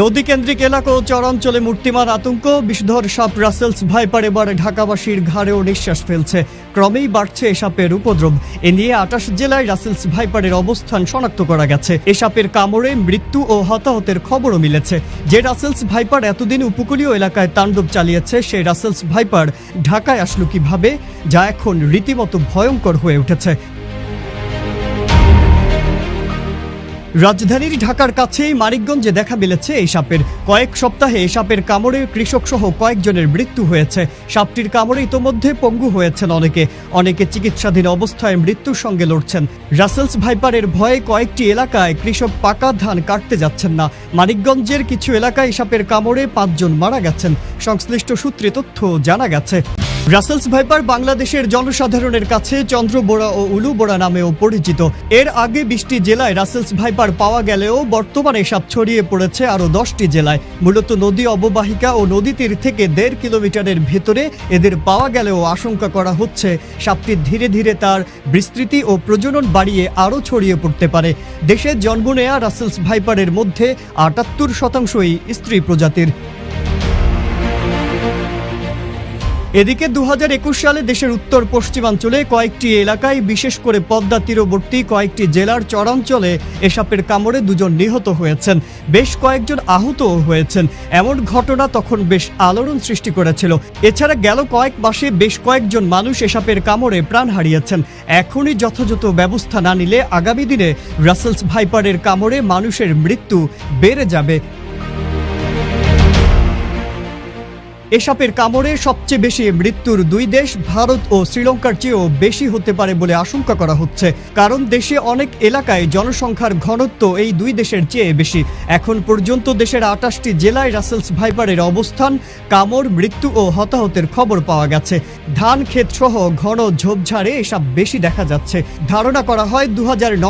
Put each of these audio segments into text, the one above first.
নদী কেন্দ্রিক এলাকা ও চরাঞ্চলে মূর্তিমান আতঙ্ক। বিষধর সাপ রাসেলস ভাইপার এবার ঢাকাবাসীর ঘাড়েও নিঃশ্বাস ফেলছে। ক্রমেই বাড়ছে এ সাপের উপদ্রব। এ নিয়ে আটাশ জেলায় রাসেলস ভাইপারের অবস্থান শনাক্ত করা গেছে। এ সাপের কামড়ে মৃত্যু ও হতাহতের খবরও মিলেছে। যে রাসেলস ভাইপার এতদিন উপকূলীয় এলাকায় তাণ্ডব চালিয়েছে সেই রাসেলস ভাইপার ঢাকায় আসলো কীভাবে, যা এখন রীতিমতো ভয়ঙ্কর হয়ে উঠেছে। রাজধানীর ঢাকার কাছেই মানিকগঞ্জে দেখা মিলেছে এই সাপের। কয়েক সপ্তাহে সাপের কামড়ে কৃষক সহ কয়েকজনের মৃত্যু হয়েছে। সাপটির কামড়ে ইতোমধ্যে পঙ্গু হয়েছেন অনেকে। অনেকে চিকিৎসাধীন অবস্থায় মৃত্যুর সঙ্গে লড়ছেন। রাসেলস ভাইপারের ভয়ে কয়েকটি এলাকায় কৃষক পাকা ধান কাটতে যাচ্ছেন না। মানিকগঞ্জের কিছু এলাকায় সাপের কামড়ে পাঁচজন মারা গেছেন। সংশ্লিষ্ট সূত্রে তথ্য জানা গেছে। রাসেলস ভাইপার বাংলাদেশের জনসাধারণের কাছে চন্দ্র বোরা ও উলু বোরা নামেও পরিচিত। এর আগে বিশটি জেলায় রাসেলস ভাইপার পাওয়া গেলেও বর্তমানে সাপ ছড়িয়ে পড়েছে আরও দশটি জেলায়। মূলত নদী অববাহিকা ও নদী তীর থেকে দেড় কিলোমিটারের ভেতরে এদের পাওয়া গেলেও আশঙ্কা করা হচ্ছে সাপটি ধীরে ধীরে তার বিস্তৃতি ও প্রজনন বাড়িয়ে আরও ছড়িয়ে পড়তে পারে। দেশের জন্ম নেয়া রাসেলস ভাইপারের মধ্যে আটাত্তর শতাংশই স্ত্রী প্রজাতির। এদিকে দু একুশ সালে দেশের উত্তর পশ্চিমাঞ্চলে কয়েকটি এলাকায় বিশেষ করে পদ্মা তীরবর্তী কয়েকটি জেলার চরাঞ্চলে এসাপের কামড়ে দুজন নিহত হয়েছেন। বেশ কয়েকজন আহতও হয়েছেন। এমন ঘটনা তখন বেশ আলোড়ন সৃষ্টি করেছিল। এছাড়া গেল কয়েক মাসে বেশ কয়েকজন মানুষ এসাপের কামড়ে প্রাণ হারিয়েছেন। এখনই যথাযথ ব্যবস্থা না নিলে আগামী দিনে রাসেলস ভাইপারের কামড়ে মানুষের মৃত্যু বেড়ে যাবে। এসাপের কামড়ে সবচেয়ে বেশি মৃত্যুর দুই দেশ, ভারত ও শ্রীলঙ্কার চেয়েও বেশি হতে পারে বলে আশঙ্কা করা হচ্ছে। কারণ দেশে অনেক এলাকায় জনসংখ্যার ঘনত্ব এই দুই দেশের চেয়ে বেশি। এখন পর্যন্ত দেশের আটাশটি জেলায় রাসেলস ভাইপারের অবস্থান, কামড়, মৃত্যু ও হতাহতের খবর পাওয়া গেছে। ধান, ক্ষেত সহ ঘন ঝোপঝাড়ে এসব বেশি দেখা যাচ্ছে। ধারণা করা হয় দু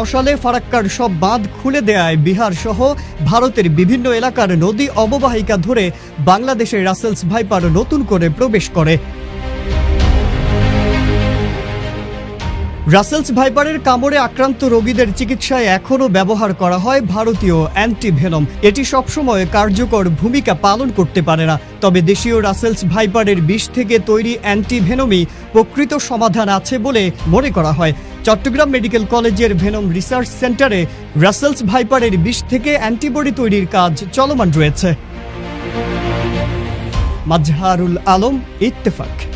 সালে ফারাক্কার সব বাঁধ খুলে দেয়ায় বিহার সহ ভারতের বিভিন্ন এলাকার নদী অববাহিকা ধরে বাংলাদেশের রাসেলস ভাইপার নতুন করে প্রবেশ করে। রাসেলস ভাইপারের কামড়ে আক্রান্ত রোগীদের চিকিৎসায় এখনও ব্যবহার করা হয় ভারতীয় অ্যান্টিভেনম। এটি সবসময় কার্যকর ভূমিকা পালন করতে পারে না। তবে দেশীয় রাসেলস ভাইপারের বিষ থেকে তৈরি অ্যান্টিভেনমই প্রকৃত সমাধান আছে বলে মনে করা হয়। চট্টগ্রাম মেডিকেল কলেজের ভেনম রিসার্চ সেন্টারে রাসেলস ভাইপারের বিষ থেকে অ্যান্টিবডি তৈরির কাজ চলমান রয়েছে। মাজহারুল আলম ইত্তেফাক।